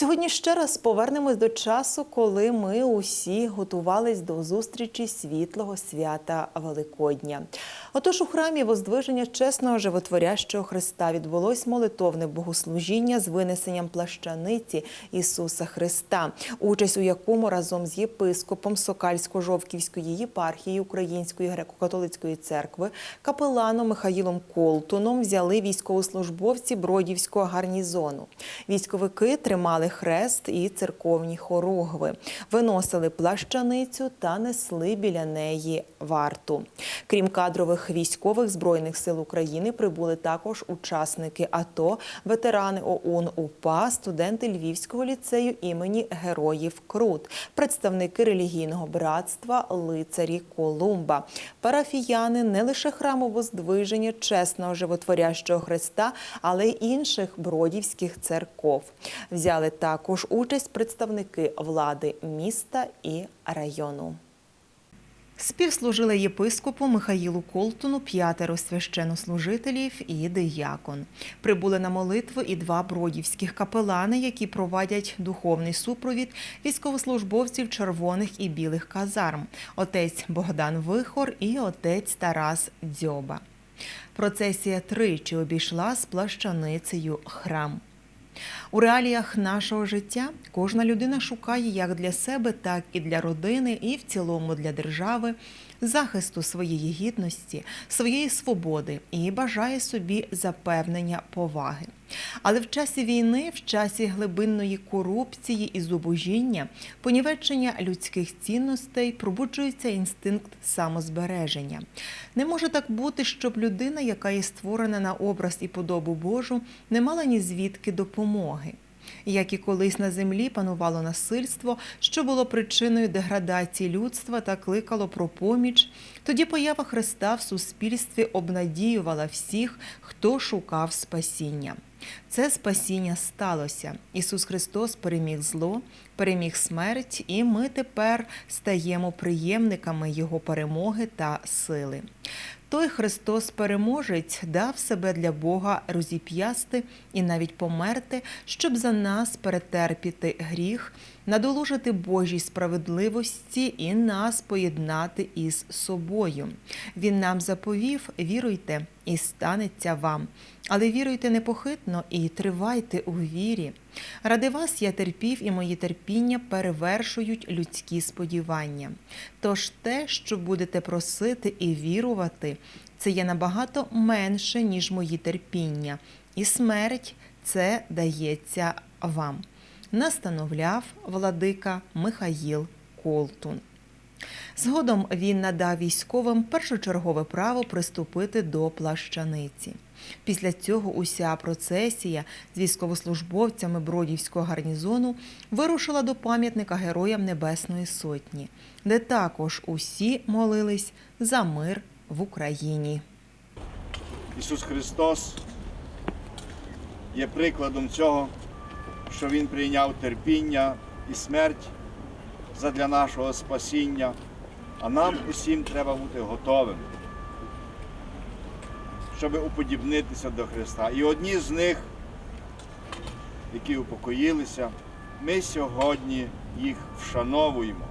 Сьогодні ще раз повернемось до часу, коли ми усі готувались до зустрічі світлого свята Великодня. Отож, у храмі Воздвиження чесного животворящого Христа відбулось молитовне богослужіння з винесенням плащаниці Ісуса Христа, участь у якому разом з єпископом Сокальсько-Жовківської єпархії Української греко-католицької церкви капеланом Михаїлом Колтуном взяли військовослужбовці Бродівського гарнізону. Військовики тримали хрест і церковні хорогви, виносили плащаницю та несли біля неї варту. Крім кадрових військових збройних сил України, прибули також учасники АТО, ветерани ОУН УПА, студенти Львівського ліцею імені Героїв Крут, представники релігійного братства лицарі Колумба, парафіяни не лише храму Воздвиження чесного животворящого Христа, але й інших бродівських церков. Взяли також участь представники влади міста і району. Співслужили єпископу Михаїлу Колтуну п'ятеро священнослужителів і диякон. Прибули на молитву і два бродівських капелани, які провадять духовний супровід військовослужбовців червоних і білих казарм. Отець Богдан Вихор і отець Тарас Дзьоба. Процесія тричі обійшла з плащаницею храм. У реаліях нашого життя кожна людина шукає як для себе, так і для родини, і в цілому для держави захисту своєї гідності, своєї свободи і бажає собі запевнення поваги. Але в часі війни, в часі глибинної корупції і зубожіння, понівечення людських цінностей пробуджується інстинкт самозбереження. Не може так бути, щоб людина, яка є створена на образ і подобу Божу, не мала ні звідки допомоги. Як і колись на землі панувало насильство, що було причиною деградації людства та кликало про поміч, тоді поява Христа в суспільстві обнадіювала всіх, хто шукав спасіння. Це спасіння сталося. Ісус Христос переміг зло, переміг смерть, і ми тепер стаємо приємниками Його перемоги та сили. Той Христос переможець дав себе для Бога розіп'ясти і навіть померти, щоб за нас перетерпіти гріх, надолужити Божій справедливості і нас поєднати із собою. Він нам заповів: віруйте, і станеться вам. Але віруйте непохитно і тривайте у вірі. Ради вас я терпів, і мої терпіння перевершують людські сподівання. Тож те, що будете просити і вірувати, це є набагато менше, ніж мої терпіння, і смерть це дається вам. Настановляв владика Михаїл Колтун. Згодом він надав військовим першочергове право приступити до плащаниці. Після цього уся процесія з військовослужбовцями Бродівського гарнізону вирушила до пам'ятника Героям Небесної Сотні, де також усі молились за мир в Україні. Ісус Христос є прикладом цього, що Він прийняв терпіння і смерть задля нашого спасіння, а нам усім треба бути готовим, щоб уподібнитися до Христа. І одні з них, які упокоїлися, ми сьогодні їх вшановуємо.